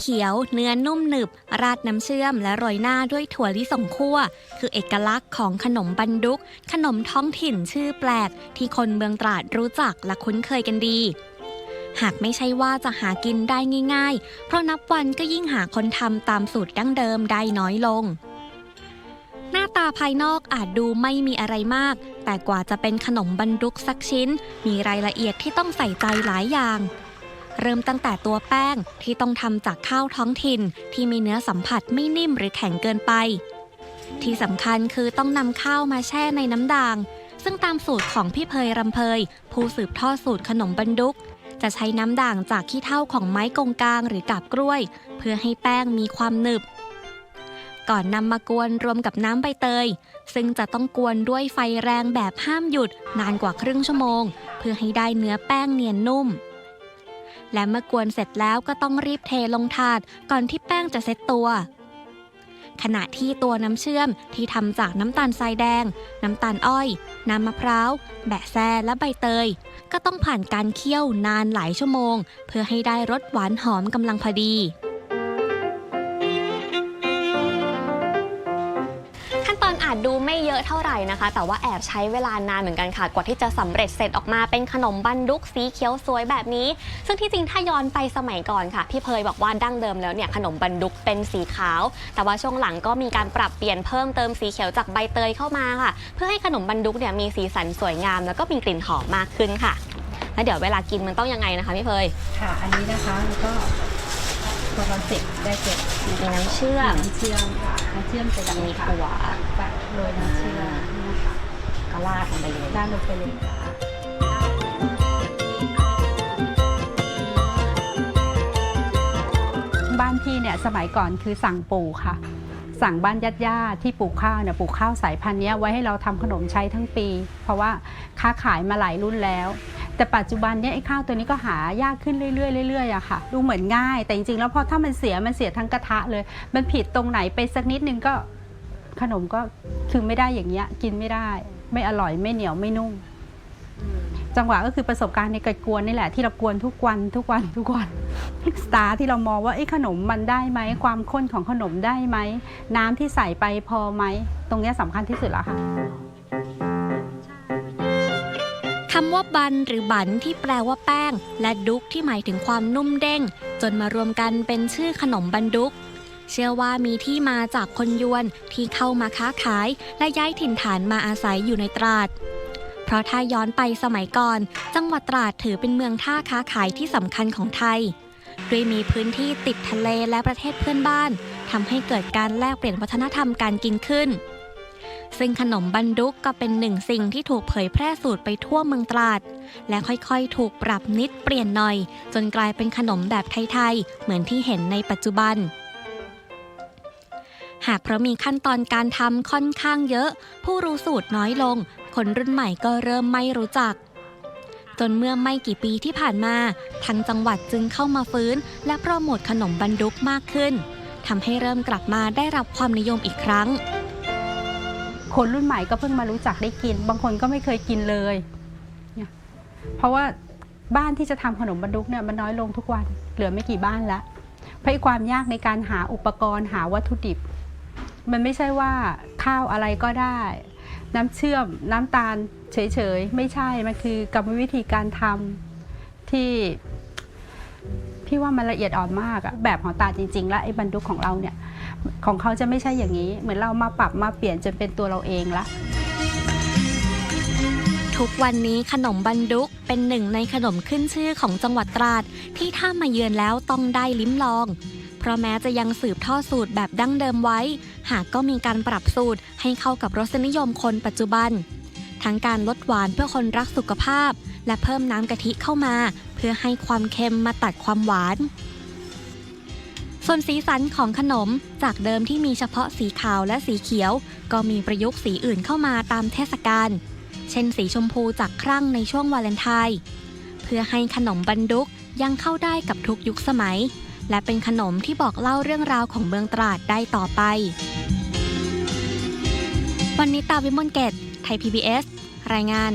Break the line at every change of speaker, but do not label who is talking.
เขียว เนื้อนุ่มหนึบ ราดน้ำเชื่อม และโรยหน้าด้วยถั่วลิสงคั่ว คือเอกลักษณ์ของขนมบันดุก ขนมท้องถิ่นชื่อแปลก ที่คนเมืองตราดรู้จักและคุ้นเคยกันดี หากไม่ใช่ว่าจะหากินได้ง่าย ๆ เพราะนับวันก็ยิ่งหาคนทำตามสูตรดั้งเดิมได้น้อยลงหน้าตาภายนอกอาจดูไม่มีอะไรมาก แต่กว่าจะเป็นขนมบรรดุกสักชิ้น มีรายละเอียดที่ต้องใส่ใจหลายอย่าง เริ่มตั้งแต่ตัวแป้งที่ต้องทำจากข้าวท้องถิ่น ที่มีเนื้อสัมผัสไม่นิ่มหรือแข็งเกินไป ที่สำคัญคือต้องนำข้าวมาแช่ในน้ำด่าง ซึ่งตามสูตรของพี่เพยรำเพย ผู้สืบทอดสูตรขนมบรรดุก จะใช้น้ำด่างจากขี้เถ้าของไม้กงกลางหรือกาบกล้วย เพื่อให้แป้งมีความหนึบ ก่อนนำมากวนรวมกับน้ำใบเตย ซึ่งจะต้องกวนด้วยไฟแรงแบบห้ามหยุดนานกว่าครึ่งชั่วโมง เพื่อให้ได้เนื้อแป้งเนียนนุ่ม และเมื่อกวนเสร็จแล้วก็ต้องรีบเทลงถาดก่อนที่แป้งจะเซ็ตตัว ขณะที่ตัวน้ำเชื่อมที่ทำจากน้ำตาลทรายแดง น้ำตาลอ้อย น้ำมะพร้าว แบะแซและใบเตย ก็ต้องผ่านการเคี่ยวนานหลายชั่วโมง เพื่อให้ได้รสหวานหอมกำลังพอดี ไม่เยอะเท่าไหร่นะคะ แต่ว่าแอบใช้เวลานานเหมือนกันค่ะ กว่าที่จะสำเร็จเสร็จออกมาเป็นขนมบันดุกสีเขียวสวยแบบนี้ ซึ่งที่จริงถ้าย้อนไปสมัยก่อนค่ะ พี่เพยบอกว่าดั้งเดิมแล้วเนี่ยขนมบันดุกเป็นสีขาว แต่ว่าช่วงหลังก็มีการปรับเปลี่ยนเพิ่มเติมสีเขียวจากใบเตยเข้ามาค่ะ เพื่อให้ขนมบันดุกเนี่ยมีสีสันสวยงาม แล้วก็มีกลิ่นหอมมากขึ้นค่ะแล้วเดี๋ยวเวลากินมันต้องยังไงนะคะพี่เพย
ค่ะ อันนี้นะคะแล้วก็พอเราเสร็จได้เสร็จ
มีน้ำเชื่อม
น้ำเชื่อมค่ะน้ำเชื่อมเสร็จ
จะมี
ค่ะ
ถั่ว
แปะโรยน้ำเชื่อมนี่นะคะ
ก็ราดลงไปเลย
ด้านลงไปเลยค่ะบ้านพี่เนี่ยสมัยก่อนคือสั่งปลูกค่ะ สั่งบ้านญาติญาติๆที่ปลูกข้าวเนี่ยปลูกข้าวสายพันธุ์เนี้ยไว้ให้เราทำขนมใช้ทั้งปี เพราะว่าค้าขายมาหลายรุ่นแล้ว แต่ปัจจุบันเนี่ยไอ้ข้าวตัวนี้ก็หายากขึ้นเรื่อยๆเรื่อยๆอะค่ะ ดูเหมือนง่าย แต่จริงๆแล้วพอถ้ามันเสียมันเสียทั้งกระทะเลย มันผิดตรงไหนไปสักนิดนึงก็ขนมก็คือไม่ได้อย่างเงี้ยกินไม่ได้ ไม่อร่อยไม่เหนียวไม่นุ่ม จังหวะก็คือประสบการณ์ในการกวนนี่แหละที่เรากวนทุกวันทุกวันทุกวันสตาร์ที่เรามองว่าเอ้ขนมมันได้ไหมความข้นของขนมได้ไหมน้ำที่ใส่ไปพอไหมตรงเนี้ยสำคัญที่สุดแล้วค่ะ
คำว่าบันหรือบันที่แปลว่าแป้ง และดุกที่หมายถึงความนุ่มเด้ง จนมารวมกันเป็นชื่อขนมบันดุก เชื่อว่ามีที่มาจากคนยวนที่เข้ามาค้าขายและย้ายถิ่นฐานมาอาศัยอยู่ในตราด เพราะถ้าย้อนไปสมัยก่อน จังหวัดตราดถือเป็นเมืองท่าค้าขายที่สำคัญของไทยด้วยมีพื้นที่ติดทะเลและประเทศเพื่อนบ้านทำให้เกิดการแลกเปลี่ยนวัฒนธรรมการกินขึ้น ซึ่งขนมบันดุกก็เป็นหนึ่งสิ่งที่ถูกเผยแพร่สูตรไปทั่วเมืองตราด และค่อยๆ ถูกปรับนิดเปลี่ยนหน่อย จนกลายเป็นขนมแบบไทยๆ เหมือนที่เห็นในปัจจุบัน หากเพราะมีขั้นตอนการทำค่อนข้างเยอะ ผู้รู้สูตรน้อยลง คนรุ่นใหม่ก็เริ่มไม่รู้จัก จนเมื่อไม่กี่ปีที่ผ่านมา ทางจังหวัดจึงเข้ามาฟื้น และโปรโมทขนมบันดุกมากขึ้นทำให้เริ่มกลับมาได้รับความนิยมอีกครั้ง
คนรุ่นใหม่ก็เพิ่งมารู้จักได้กิน บางคนก็ไม่เคยกินเลย เพราะว่าบ้านที่จะทำขนมบรรดุกเนี่ยมันน้อยลงทุกวัน เหลือไม่กี่บ้านละเพราะความยากในการหาอุปกรณ์หาวัตถุดิบ มันไม่ใช่ว่าข้าวอะไรก็ได้ น้ำเชื่อมน้ำตาลเฉยๆ ไม่ใช่ มันคือกรรมวิธีการทำที่พี่ว่ามันละเอียดอ่อนมากอะแบบของตาจริง ๆ แล้วไอ้บรรดุกของเราเนี่ย ของเขาจะไม่ใช่อย่างนี้ เหมือนเรามาปรับมาเปลี่ยนจนเป็นตัวเราเองละ
ทุกวันนี้ขนมบันดุกเป็นหนึ่งในขนมขึ้นชื่อของจังหวัดตราด ที่ถ้ามาเยือนแล้วต้องได้ลิ้มลอง เพราะแม้จะยังสืบทอดสูตรแบบดั้งเดิมไว้ หากก็มีการปรับสูตรให้เข้ากับรสนิยมคนปัจจุบัน ทั้งการลดหวานเพื่อคนรักสุขภาพ และเพิ่มน้ำกะทิเข้ามา เพื่อให้ความเค็มมาตัดความหวาน ส่วนสีสันของขนมจากเดิมที่มีเฉพาะสีขาวและสีเขียว ก็มีประยุกต์สีอื่นเข้ามาตามเทศกาลเช่นสีชมพูจากครั่งในช่วงวาเลนไทน์เพื่อให้ขนมบันดุกยังเข้าได้กับทุกยุคสมัย และเป็นขนมที่บอกเล่าเรื่องราวของเมืองตราดได้ต่อไป วันนี้ตาวิมลเกตไทย PBS รายงาน